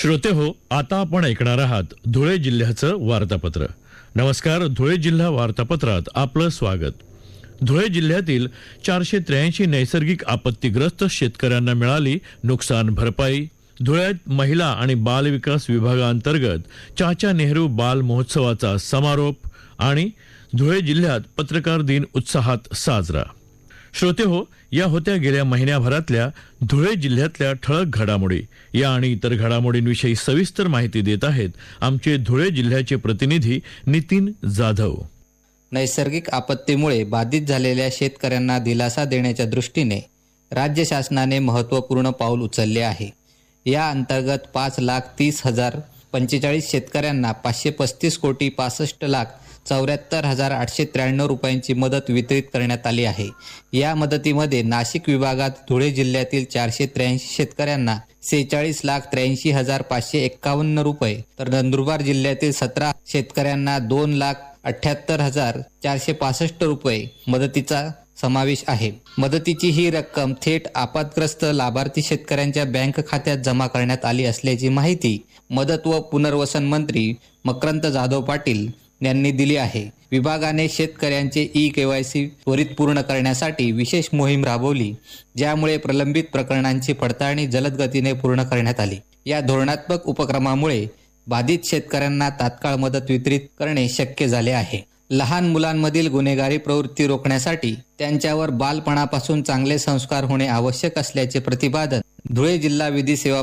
श्रोते हो आता आपण ऐकणार आहात धुळे जिल्ह्याचं वार्तापत्र. नमस्कार धुळे जिल्हा वार्तापत्रात आपलं स्वागत. धुळे जिल्ह्यातील चारशे त्र्याऐंशी नैसर्गिक आपत्तीग्रस्त शेतकऱ्यांना मिळाली नुकसान भरपाई. धुळ्यात महिला आणि बाल विकास विभागाअंतर्गत चाचा नेहरू बाल महोत्सवाचा समारोप आणि धुळे जिल्ह्यात पत्रकार दिन उत्साहात साजरा. श्रोते हो या होत्या गेल्या महिन्याभरातल्या धुळे जिल्ह्यातल्या ठळक घडामोडी. या आणि इतर घडामोडींविषयी सविस्तर माहिती देत आहेत आमचे धुळे जिल्ह्याचे प्रतिनिधी नितीन जाधव. नैसर्गिक आपत्तीमुळे बाधित झालेल्या शेतकऱ्यांना दिलासा देण्याच्या दृष्टीने राज्य शासनाने महत्त्वपूर्ण पाऊल उचलले आहे. या अंतर्गत पाच लाख तीस हजार पंचेचाळीस शेतकऱ्यांना पाचशे पस्तीस कोटी पासष्ट लाख चौऱ्याहत्तर हजार आठशे त्र्याण्णव रुपयांची मदत वितरित करण्यात आली आहे. या मदतीमध्ये नाशिक विभागात धुळे जिल्ह्यातील चारशे त्र्याऐंशी शेतकऱ्यांना सेहेचाळीस लाख त्र्याऐंशी हजार पाचशे एक्कावन्न रुपये तर नंदुरबार जिल्ह्यातील सतरा शेतकऱ्यांना दोन लाख अठ्याहत्तर हजार चारशे पासष्ट रुपये मदतीचा समावेश आहे. मदतीची ही रक्कम थेट आपत्ग्रस्त लाभार्थी शेतकऱ्यांच्या बँक खात्यात जमा करण्यात आली असल्याची माहिती मदत व पुनर्वसन मंत्री मकरंत जाधव पाटील यांनी दिली आहे. विभागाने शेतकऱ्यांचे ई केवायसी त्वरित पूर्ण करण्यासाठी विशेष मोहीम राबवली ज्यामुळे प्रलंबित प्रकरणांची पडताळणी जलद गतीने पूर्ण करण्यात आली. या धोरणात्मक उपक्रमामुळे बाधित शेतकऱ्यांना तात्काळ मदत वितरित करणे शक्य झाले आहे. लहान मुलांमधील गुन्हेगारी प्रवृत्ती रोखण्यासाठी त्यांच्यावर बालपणापासून चांगले संस्कार होणे आवश्यक असल्याचे प्रतिपादन धुळे जिल्हा विधी सेवा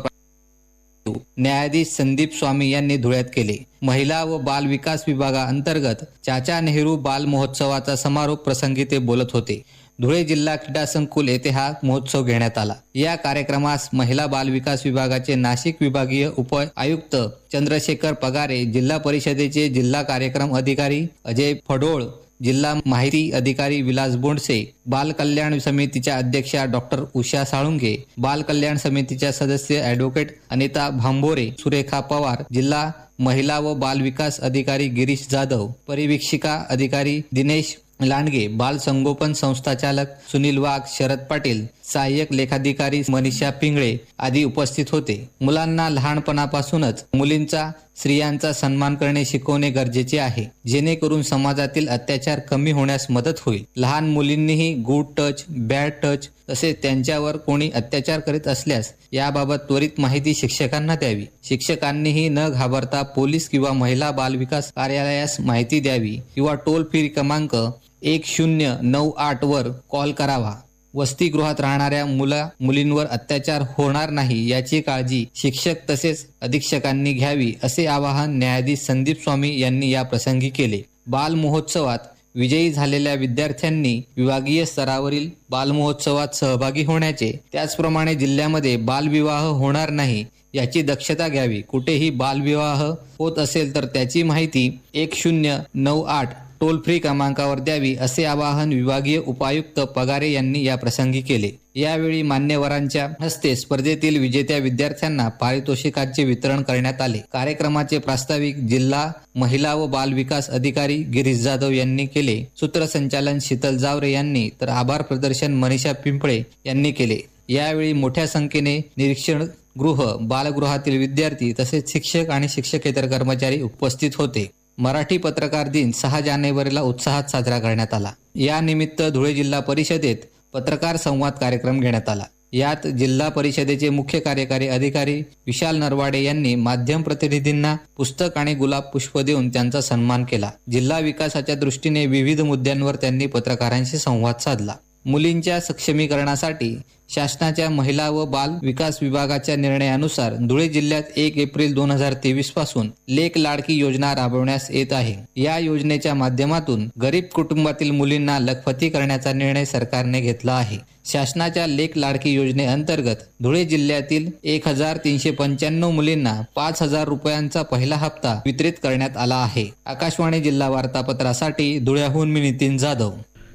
न्यायाधीश संदीप स्वामी यांनी धुळ्यात केले. महिला व बाल विकास विभागाअंतर्गत चाचा नेहरू बाल महोत्सवाचा समारोप प्रसंगी ते बोलत होते. धुळे जिल्हा क्रीडा संकुल येथे हा महोत्सव घेण्यात आला. या कार्यक्रमास महिला बाल विकास विभागाचे नाशिक विभागीय उप आयुक्त चंद्रशेखर पगारे जिल्हा परिषदेचे जिल्हा कार्यक्रम अधिकारी अजय फडोळ जिल्हा माहिती अधिकारी विलास बोंडसे बाल कल्याण समितीच्या अध्यक्षा डॉक्टर उषा साळुंगे बाल कल्याण समितीच्या सदस्य ॲडव्होकेट अनिता भांबोरे सुरेखा पवार जिल्हा महिला व बाल विकास अधिकारी गिरीश जाधव परिवीक्षिका अधिकारी दिनेश लांडगे बाल संगोपन संस्थाचालक सुनील वाघ शरद पाटील सहाय्यक लेखाधिकारी मनीषा पिंगळे आदी उपस्थित होते. मुलांना लहानपणापासूनच मुलींचा स्त्रियांचा सन्मान करणे शिकवणे गरजेचे आहे. जेणेकरून समाजातील अत्याचार कमी होण्यास मदत होईल. लहान मुलींनीही गुड टच बॅड टच तसेच त्यांच्यावर कोणी अत्याचार करीत असल्यास याबाबत त्वरित माहिती शिक्षकांना द्यावी. शिक्षकांनीही न घाबरता पोलीस किंवा महिला बाल विकास कार्यालयास माहिती द्यावी किंवा टोल फ्री क्रमांक एक शून्य नऊ आठ वर कॉल करावा. वसतिगृहात राहणाऱ्या मुला मुलींवर अत्याचार होणार नाही याची काळजी शिक्षक तसेच अधीक्षकांनी घ्यावी असे आवाहन न्यायाधीश संदीप स्वामी यांनी या प्रसंगी केले. बाल महोत्सवात विजयी झालेल्या विद्यार्थ्यांनी विभागीय स्तरावरील बालमहोत्सवात सहभागी होण्याचे त्याचप्रमाणे जिल्ह्यामध्ये बालविवाह होणार नाही याची दक्षता घ्यावी. कुठेही बालविवाह होत असेल तर त्याची माहिती एक शून्य नऊ आठ टोल फ्री क्रमांकावर द्यावी असे आवाहन विभागीय उपायुक्त पगारे यांनी या प्रसंगी केले. यावेळी मान्यवरांच्या हस्ते स्पर्धेतील विजेत्या विद्यार्थ्यांना पारितोषिकांचे वितरण करण्यात आले. कार्यक्रमाचे प्रास्ताविक जिल्हा महिला व बाल विकास अधिकारी गिरीश जाधव यांनी केले. सूत्रसंचालन शीतल जावरे यांनी तर आभार प्रदर्शन मनीषा पिंपळे यांनी केले. यावेळी मोठ्या संख्येने निरीक्षण गृह बालगृहातील विद्यार्थी तसेच शिक्षक आणि शिक्षकेतर कर्मचारी उपस्थित होते. मराठी पत्रकार दिन सहा जानेवारीला उत्साहात साजरा करण्यात आला. या निमित्त धुळे जिल्हा परिषदेत पत्रकार संवाद कार्यक्रम घेण्यात आला. यात जिल्हा परिषदेचे मुख्य कार्यकारी अधिकारी विशाल नरवाडे यांनी माध्यम प्रतिनिधींना पुस्तक आणि गुलाब पुष्प देऊन त्यांचा सन्मान केला. जिल्हा विकासाच्या दृष्टीने विविध मुद्द्यांवर त्यांनी पत्रकारांशी संवाद साधला. मुलींच्या सक्षमीकरणासाठी शासनाच्या महिला व बाल विकास विभागाच्या निर्णयानुसार धुळे जिल्ह्यात एक एप्रिल दोन हजार तेवीसपासून लेख लाडकी योजना राबवण्यास येत आहे. या योजनेच्या माध्यमातून गरीब कुटुंबातील मुलींना लखपती करण्याचा निर्णय सरकारने घेतला आहे. शासनाच्या लेख लाडकी योजनेअंतर्गत धुळे जिल्ह्यातील एक हजार तीनशे पंच्याण्णव मुलींना पाच हजार रुपयांचा पहिला हप्ता वितरित करण्यात आला आहे. आकाशवाणी जिल्हा वार्तापत्रासाठी धुळ्याहून मी नितीन जाधव.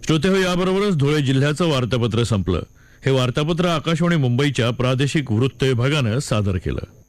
श्रोते हो याबरोबरच धुळे जिल्ह्याचं वार्तापत्र संपलं. हे वार्तापत्र आकाशवाणी मुंबईच्या प्रादेशिक वृत्त विभागानं सादर केलं.